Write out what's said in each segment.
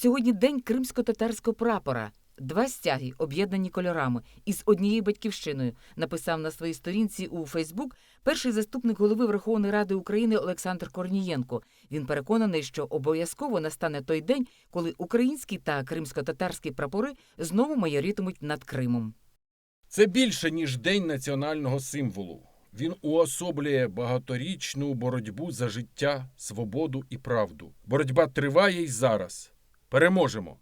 Сьогодні день кримсько-татарського прапора. Два стяги, об'єднані кольорами, із однією батьківщиною, написав на своїй сторінці у Фейсбук перший заступник голови Верховної Ради України Олександр Корнієнко. Він переконаний, що обов'язково настане той день, коли українські та кримсько-татарські прапори знову майорітимуть над Кримом. Це більше, ніж День національного символу. Він уособлює багаторічну боротьбу за життя, свободу і правду. Боротьба триває й зараз. Переможемо!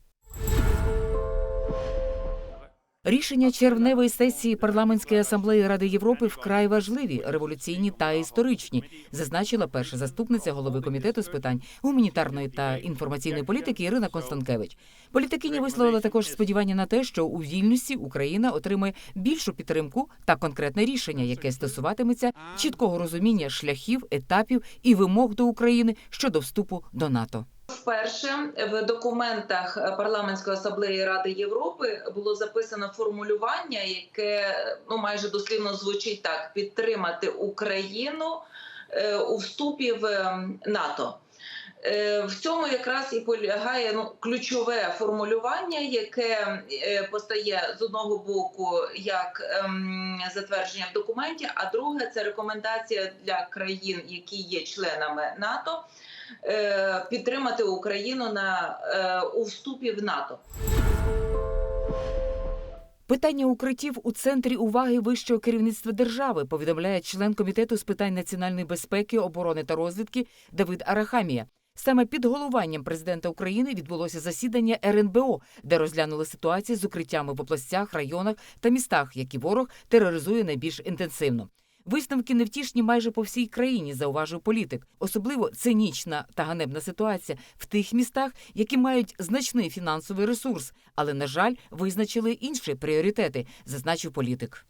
Рішення червневої сесії парламентської асамблеї Ради Європи вкрай важливі, революційні та історичні, зазначила перша заступниця голови комітету з питань гуманітарної та інформаційної політики Ірина Констанкевич. Політикиня висловила також сподівання на те, що у Вільнюсі Україна отримає більшу підтримку та конкретне рішення, яке стосуватиметься чіткого розуміння шляхів, етапів і вимог до України щодо вступу до НАТО. Вперше в документах парламентської асамблеї Ради Європи було записано формулювання, яке ну майже дослівно звучить так: підтримати Україну е, у вступі в ем, НАТО. Е, В цьому якраз і полягає ну, ключове формулювання, яке е, постає з одного боку як ем, затвердження в документі, а друге це рекомендація для країн, які є членами НАТО, е, підтримати Україну на е, у вступі в НАТО. Питання укриттів у центрі уваги вищого керівництва держави, повідомляє член комітету з питань національної безпеки, оборони та розвідки Давид Арахамія. Саме під головуванням президента України відбулося засідання РНБО, де розглянули ситуацію з укриттями в областях, районах та містах, які ворог тероризує найбільш інтенсивно. Висновки невтішні майже по всій країні, зауважив політик. Особливо цинічна та ганебна ситуація в тих містах, які мають значний фінансовий ресурс, але на жаль, визначили інші пріоритети, зазначив політик.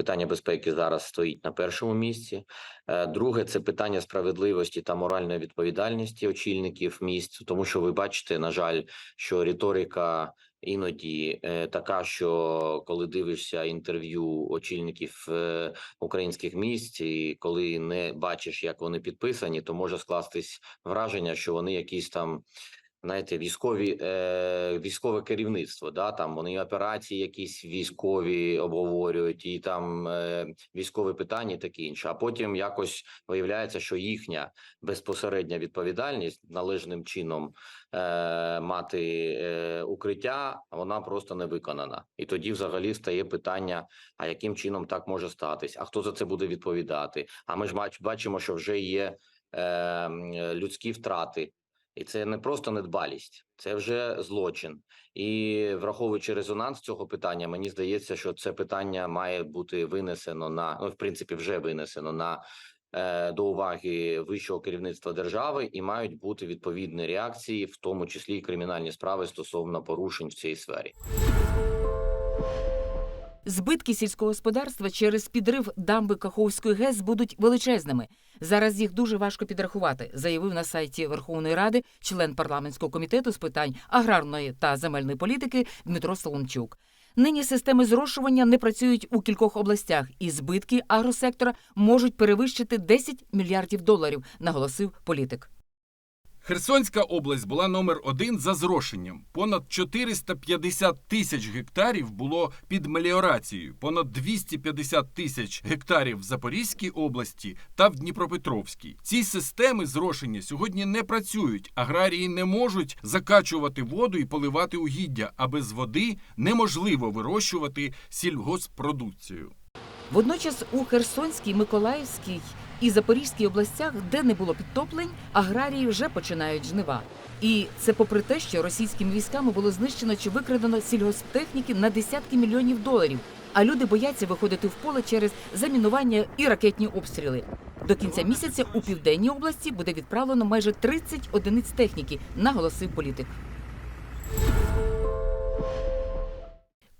Питання безпеки зараз стоїть на першому місці. Е, Друге це питання справедливості та моральної відповідальності очільників міст, тому що ви бачите, на жаль, що риторика іноді е, така, що коли дивишся інтерв'ю очільників е, українських міст, і коли не бачиш, як вони підписані, то може скластись враження, що вони якісь там знаєте, військові е, військове керівництво. Да, там вони операції, якісь військові обговорюють, і там е, військові питання, таке інше. А потім якось виявляється, що їхня безпосередня відповідальність належним чином е, мати е, укриття, вона просто не виконана. І тоді, взагалі, стає питання: а яким чином так може статись? А хто за це буде відповідати? А ми ж бач- бачимо, що вже є е, людські втрати. І це не просто недбалість, це вже злочин. І враховуючи резонанс цього питання, мені здається, що це питання має бути винесено на ну, в принципі, вже винесено на е, до уваги вищого керівництва держави, і мають бути відповідні реакції, в тому числі і кримінальні справи стосовно порушень в цій сфері. Збитки сільського господарства через підрив дамби Каховської ГЕС будуть величезними. Зараз їх дуже важко підрахувати, заявив на сайті Верховної Ради член парламентського комітету з питань аграрної та земельної політики Дмитро Соломчук. Нині системи зрошування не працюють у кількох областях, і збитки агросектора можуть перевищити 10 мільярдів доларів, наголосив політик. Херсонська область була номер один за зрошенням. Понад 450 тисяч гектарів було під меліорацією, понад 250 тисяч гектарів в Запорізькій області та в Дніпропетровській. Ці системи зрошення сьогодні не працюють. Аграрії не можуть закачувати воду і поливати угіддя, а без води неможливо вирощувати сільгоспродукцію. Водночас у Херсонській, Миколаївській і Запорізькій областях, де не було підтоплень, аграрії вже починають жнива. І це попри те, що російськими військами було знищено чи викрадено сільгосптехніки на десятки мільйонів доларів. А люди бояться виходити в поле через замінування і ракетні обстріли. До кінця місяця у південній області буде відправлено майже 30 одиниць техніки, наголосив політик.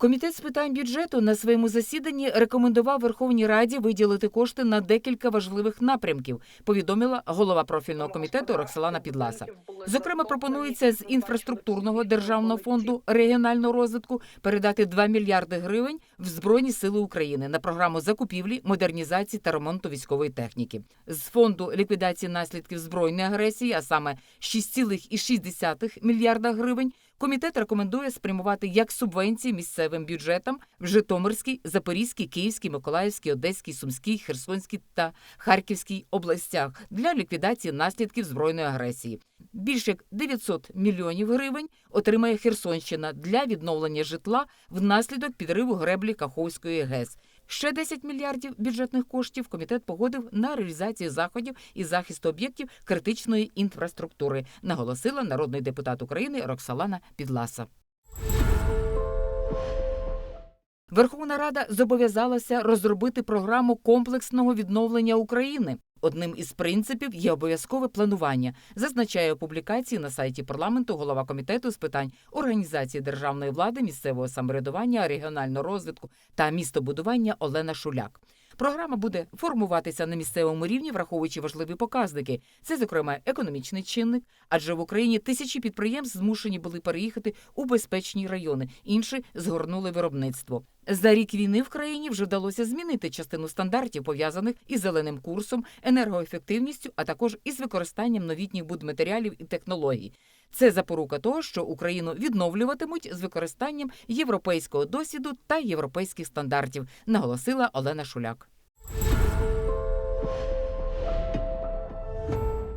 Комітет з питань бюджету на своєму засіданні рекомендував Верховній Раді виділити кошти на декілька важливих напрямків. Повідомила голова профільного комітету Роксолана Підласа. Зокрема, пропонується з інфраструктурного державного фонду регіонального розвитку передати 2 мільярди гривень в Збройні Сили України на програму закупівлі, модернізації та ремонту військової техніки. З фонду ліквідації наслідків збройної агресії, а саме 6,6 мільярда гривень, комітет рекомендує спрямувати як субвенції місцевим бюджетам в Житомирській, Запорізькій, Київській, Миколаївській, Одеській, Сумській, Херсонській та Харківській областях для ліквідації наслідків збройної агресії. Більше як 900 мільйонів гривень отримає Херсонщина для відновлення житла внаслідок підриву греблі Каховської ГЕС. Ще 10 мільярдів бюджетних коштів комітет погодив на реалізацію заходів і захисту об'єктів критичної інфраструктури, наголосила народний депутат України Роксалана Підласа. Верховна Рада зобов'язалася розробити програму комплексного відновлення України. Одним із принципів є обов'язкове планування, зазначає у публікації на сайті парламенту голова комітету з питань організації державної влади, місцевого самоврядування, регіонального розвитку та містобудування Олена Шуляк. Програма буде формуватися на місцевому рівні, враховуючи важливі показники. Це, зокрема, економічний чинник, адже в Україні тисячі підприємств змушені були переїхати у безпечні райони, інші згорнули виробництво. За рік війни в країні вже вдалося змінити частину стандартів, пов'язаних із зеленим курсом, енергоефективністю, а також із використанням новітніх будматеріалів і технологій. Це запорука того, що Україну відновлюватимуть з використанням європейського досвіду та європейських стандартів, наголосила Олена Шуляк.